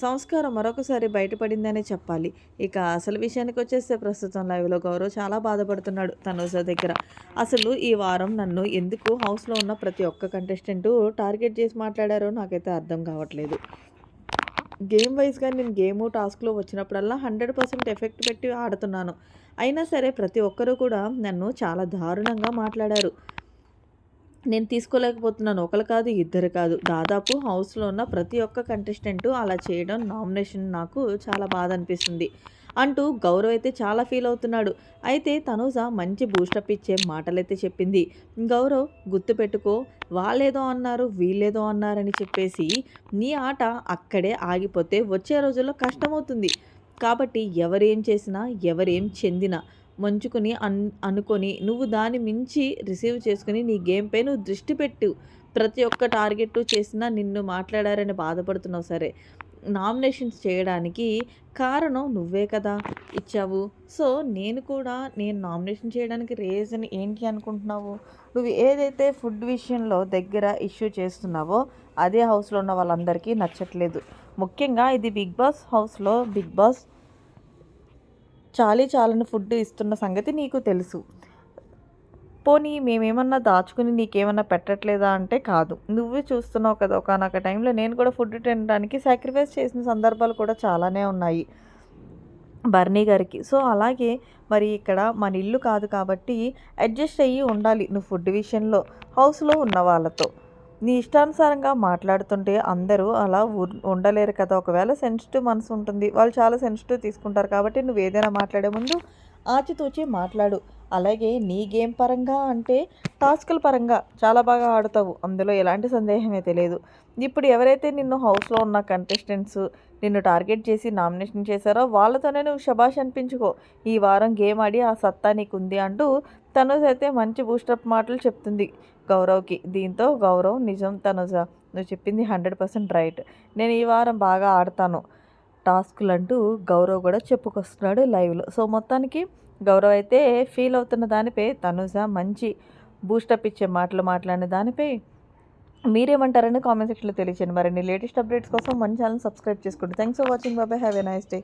సంస్కారం మరొకసారి బయటపడిందనే చెప్పాలి. ఇక అసలు విషయానికి వచ్చేస్తే ప్రస్తుతం లైవ్లో గౌరవ్ చాలా బాధపడుతున్నాడు తనూజ దగ్గర. అసలు ఈ వారం నన్ను ఎందుకు హౌస్లో ఉన్న ప్రతి ఒక్క కంటెస్టెంట్ టార్గెట్ చేసి మాట్లాడారో నాకైతే అర్థం కావట్లేదు. గేమ్ వైజ్గా నేను గేమ్ టాస్క్లో వచ్చినప్పుడల్లా హండ్రెడ్ పర్సెంట్ ఎఫెక్ట్ పెట్టి ఆడుతున్నాను. అయినా సరే ప్రతి ఒక్కరూ కూడా నన్ను చాలా దారుణంగా మాట్లాడారు. నేను తీసుకోలేకపోతున్నాను. ఒకరు కాదు ఇద్దరు కాదు. దాదాపు హౌస్లో ఉన్న ప్రతి ఒక్క కంటెస్టెంట్ అలా చేయడం నామినేషన్ నాకు చాలా బాధ అనిపిస్తుంది. అంటూ గౌరవ్ అయితే చాలా ఫీల్ అవుతున్నాడు. అయితే తనూజ మంచి బూస్టప్ ఇచ్చే మాటలైతే చెప్పింది. గౌరవ్ గుర్తుపెట్టుకో వాళ్ళేదో అన్నారు వీళ్ళేదో అన్నారని చెప్పేసి నీ ఆట అక్కడే ఆగిపోతే వచ్చే రోజుల్లో కష్టమవుతుంది. కాబట్టి ఎవరేం చేసినా ఎవరేం చెందినా మంచుకుని అన్ అనుకొని నువ్వు దాని మించి రిసీవ్ చేసుకుని నీ గేమ్పై నువ్వు దృష్టి పెట్టు. ప్రతి ఒక్క టార్గెట్ చేసినా నిన్ను మాట్లాడారని బాధపడుతున్నావు సరే. నామినేషన్స్ చేయడానికి కారణం నువ్వే కదా ఇచ్చావు. సో నేను కూడా నేను నామినేషన్ చేయడానికి రీజన్ ఏంటి అనుకుంటున్నావు? నువ్వు ఏదైతే ఫుడ్ విషయంలో దగ్గర ఇష్యూ చేస్తున్నావో అదే హౌస్లో ఉన్న వాళ్ళందరికీ నచ్చట్లేదు. ముఖ్యంగా ఇది బిగ్ బాస్ హౌస్లో బిగ్ బాస్ చాలీ చాలని ఫుడ్ ఇస్తున్న సంగతి నీకు తెలుసు. పోనీ మేమేమన్నా దాచుకుని నీకేమన్నా పెట్టట్లేదా అంటే కాదు. నువ్వే చూస్తున్నావు కదా ఒకనొక టైంలో నేను కూడా ఫుడ్ తినడానికి సాక్రిఫైస్ చేసిన సందర్భాలు కూడా చాలానే ఉన్నాయి. బర్నీ గారికి. సో అలాగే మరి ఇక్కడ మన ఇల్లు కాదు కాబట్టి అడ్జస్ట్ అయ్యి ఉండాలి నువ్వు ఫుడ్ విషయంలో. హౌస్లో ఉన్న వాళ్ళతో. నీ ఇష్టానుసారంగా మాట్లాడుతుంటే అందరూ అలా ఉండలేరు కదా. ఒకవేళ సెన్సిటివ్ మనసు ఉంటుంది వాళ్ళు చాలా సెన్సిటివ్ తీసుకుంటారు కాబట్టి నువ్వు ఏదైనా మాట్లాడే ముందు ఆచితూచి మాట్లాడు. అలాగే నీ గేమ్ పరంగా అంటే టాస్కుల పరంగా చాలా బాగా ఆడుతావు. అందులో ఎలాంటి సందేహమే తెలియదు. ఇప్పుడు ఎవరైతే నిన్ను హౌస్లో ఉన్న కంటెస్టెంట్స్ నిన్ను టార్గెట్ చేసి నామినేషన్ చేశారో వాళ్ళతోనే నువ్వు శబాష్ అనిపించుకో. ఈ వారం గేమ్ ఆడి ఆ సత్తా నీకుంది అంటూ తను అయితే మంచి బూస్టప్ మాటలు చెప్తుంది గౌరవ్కి. దీంతో గౌరవ్ నిజం తనుజ నువ్వు చెప్పింది హండ్రెడ్ పర్సెంట్ రైట్. నేను ఈ వారం బాగా ఆడతాను. టాస్క్లు అంటూ గౌరవ్ కూడా చెప్పుకొస్తున్నాడు లైవ్లో. సో మొత్తానికి గౌరవ్ అయితే ఫీల్ అవుతున్న దానిపై తనుజ మంచి బూస్టప్ ఇచ్చే మాటలు మాట్లాడిన దానిపై మీరేమంటారని కామెంట్ సెక్షన్లో తెలియచేయండి. మరిన్ని లేటెస్ట్ అప్డేట్స్ కోసం మన ఛానల్ సబ్స్క్రైబ్ చేసుకోండి థ్యాంక్స్ ఫర్ వాచింగ్. బాబాయ్ హ్యావ్ ఎ నైస్ డే.